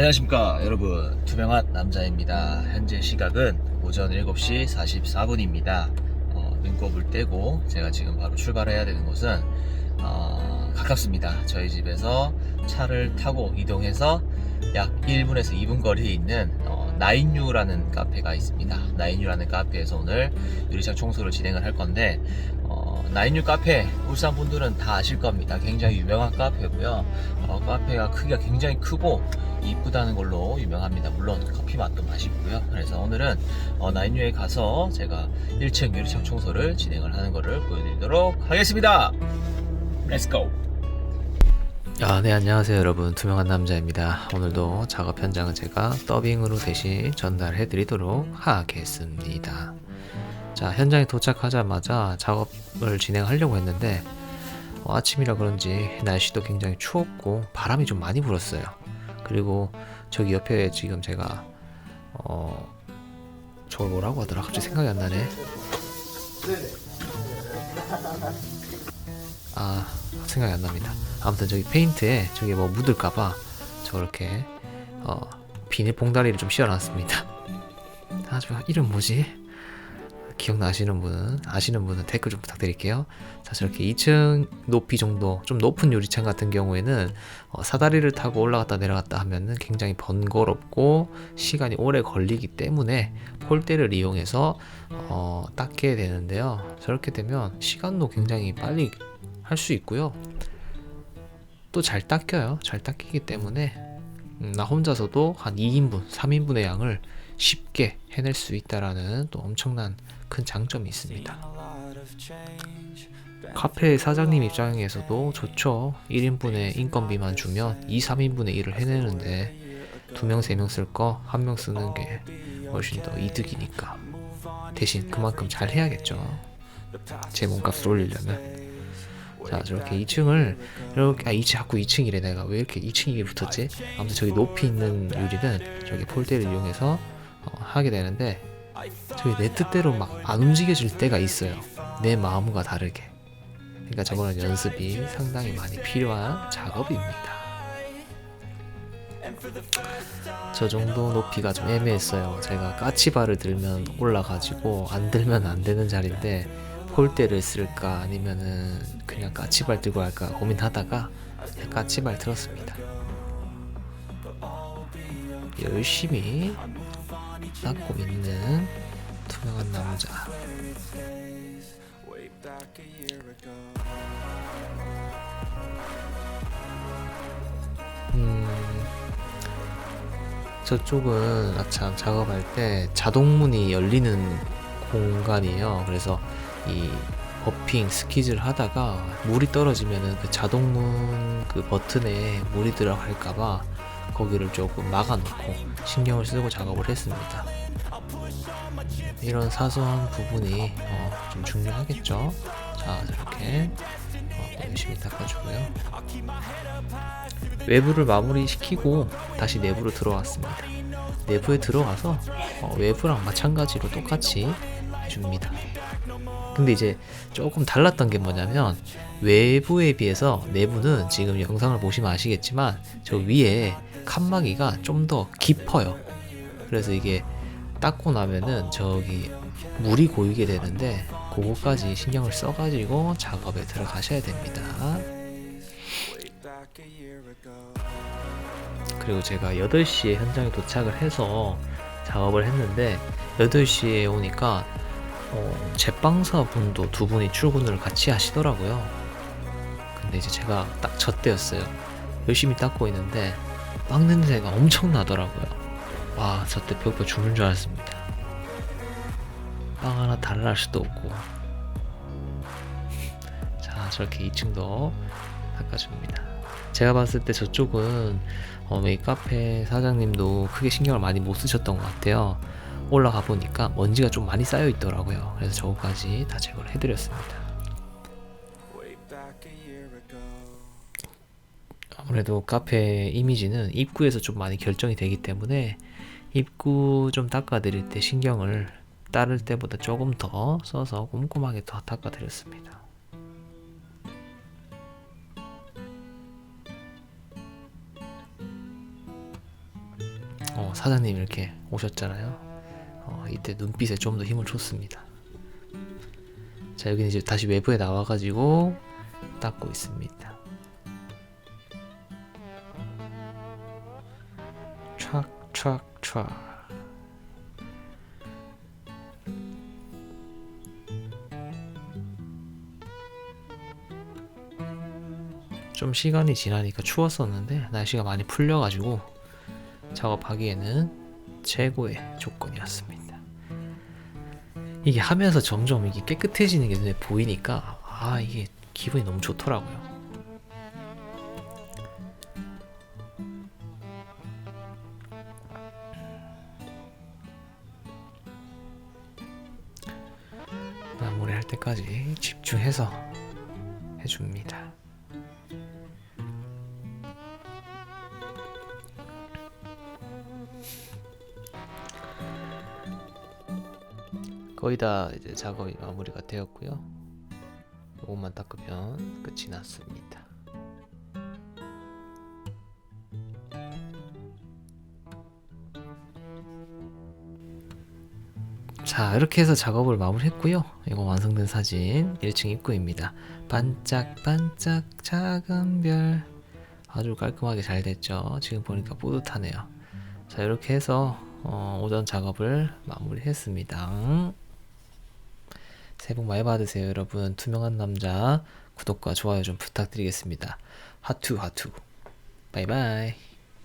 안녕하십니까 여러분. 투명한 남자입니다. 현재 시각은 오전 7시 44분입니다. 어, 눈곱을 떼고 제가 지금 바로 출발해야 되는 곳은 어, 가깝습니다. 저희 집에서 차를 타고 이동해서 약 1분에서 2분 거리에 있는 어, 나인유라는 카페가 있습니다. 나인유라는 카페에서 오늘 유리창 청소를 진행을 할 건데 어, 나인유 카페 울산 분들은 다 아실 겁니다 굉장히 유명한 카페고요 어, 카페가 크기가 굉장히 크고 이쁘다는 걸로 유명합니다. 물론 커피 맛도 맛있고요. 그래서 오늘은 어, 나인유에 가서 제가 1층 유리창 청소를 진행을 하는 것을 보여드리도록 하겠습니다. Let's go. 아, 네, 안녕하세요, 여러분. 투명한 남자입니다. 오늘도 작업 현장은 제가 더빙으로 대신 전달해 드리도록 하겠습니다. 자, 현장에 도착하자마자 작업을 진행하려고 했는데, 어, 아침이라 그런지 날씨도 굉장히 추웠고, 바람이 좀 많이 불었어요. 그리고 저기 옆에 지금 제가 어 저걸 뭐라고 하더라? 갑자기 생각이 안 나네. 아 생각이 안 납니다. 아무튼 저기 페인트에 저기 뭐 묻을까봐 저렇게 어 비닐 봉다리를 좀 씌워놨습니다. 아주 이름 뭐지 기억나시는 분은 아시는 분은 댓글 좀 부탁드릴게요. 자 저렇게 2층 높이 정도 좀 높은 유리창 같은 경우에는 어, 사다리를 타고 올라갔다 내려갔다 하면은 굉장히 번거롭고 시간이 오래 걸리기 때문에 폴대를 이용해서 어, 닦게 되는데요. 저렇게 되면 시간도 굉장히 빨리 할 수 있고요. 또 잘 닦여요. 잘 닦이기 때문에 음, 나 혼자서도 한 2인분, 3인분의 양을 쉽게 해낼 수 있다라는 또 엄청난 큰 장점이 있습니다. 카페 사장님 입장에서도 좋죠. 1인분의 인건비만 주면 2, 3인분의 일을 해내는데 2명, 3명 쓸 거 한 명 쓰는 게 훨씬 더 이득이니까 대신 그만큼 잘 해야겠죠. 제 몸값을 올리려면 자 저렇게 2층을 이렇게 아 2층 자꾸 2층이래 내가 왜 이렇게 2층이 붙었지? 아무튼 저기 높이 있는 유리는 저기 폴대를 이용해서 어, 하게 되는데 저희 내 뜻대로 막 안 움직여질 때가 있어요. 내 마음과 다르게. 그러니까 저거는 연습이 상당히 많이 필요한 작업입니다. 저 정도 높이가 좀 애매했어요. 제가 까치발을 들면 올라가지고 안 들면 안 되는 자리인데 폴대를 쓸까 아니면은 그냥 까치발 들고 할까 고민하다가 까치발 들었습니다. 열심히 닦고 있는 투명한 남자. 음, 저쪽은 아참 작업할 때 자동문이 열리는 공간이에요. 그래서 이 버핑 스키즈를 하다가 물이 떨어지면은 그 자동문 그 버튼에 물이 들어갈까봐 거기를 조금 막아놓고 신경을 쓰고 작업을 했습니다. 이런 사소한 부분이 어, 좀 중요하겠죠. 자, 이렇게 어, 열심히 닦아주고요. 외부를 마무리시키고 다시 내부로 들어왔습니다. 내부에 들어가서 어, 외부랑 마찬가지로 똑같이 해줍니다. 근데 이제 조금 달랐던 게 뭐냐면 외부에 비해서 내부는 지금 영상을 보시면 아시겠지만 저 위에 칸막이가 좀 더 깊어요. 그래서 이게 닦고 나면은 저기 물이 고이게 되는데 그거까지 신경을 써가지고 작업에 들어가셔야 됩니다. 그리고 제가 8시에 현장에 도착을 해서 작업을 했는데 8시에 오니까 어, 제빵사 분도 두 분이 출근을 같이 하시더라고요. 근데 이제 제가 딱 저 때였어요. 열심히 닦고 있는데 빵 냄새가 엄청 나더라고요. 와, 저때 배고파 죽는 줄 알았습니다. 빵 하나 달랄 수도 없고. 자, 저렇게 2층도 닦아줍니다. 제가 봤을 때 저쪽은 어, 이 카페 사장님도 크게 신경을 많이 못 쓰셨던 것 같아요. 올라가 보니까 먼지가 좀 많이 쌓여 있더라고요. 그래서 저거까지 다 제거를 해드렸습니다. 아무래도 카페 이미지는 입구에서 좀 많이 결정이 되기 때문에 입구 좀 닦아드릴 때 신경을 따를 때보다 조금 더 써서 꼼꼼하게 더 닦아드렸습니다. 어, 사장님 이렇게 오셨잖아요. 어, 이때 눈빛에 좀 더 힘을 줬습니다. 자 여기는 이제 다시 외부에 나와가지고 닦고 있습니다. 촥 촥 촥 좀 시간이 지나니까 추웠었는데 날씨가 많이 풀려가지고 작업하기에는 최고의 조건이었습니다. 이게 하면서 점점 이게 깨끗해지는 게 눈에 보이니까 아 이게 기분이 너무 좋더라고요. 마무리할 때까지 집중해서 해줍니다. 거의 다 이제 작업이 마무리가 되었고요. 이것만 닦으면 끝이 났습니다. 자 이렇게 해서 작업을 마무리했고요. 이거 완성된 사진 1층 입구입니다. 반짝반짝 작은 별 아주 깔끔하게 잘 됐죠. 지금 보니까 뿌듯하네요. 자 이렇게 해서 어, 오전 작업을 마무리했습니다. 새해 복 많이 받으세요 여러분. 투명한 남자 구독과 좋아요 좀 부탁드리겠습니다. 하투 하투. 바이바이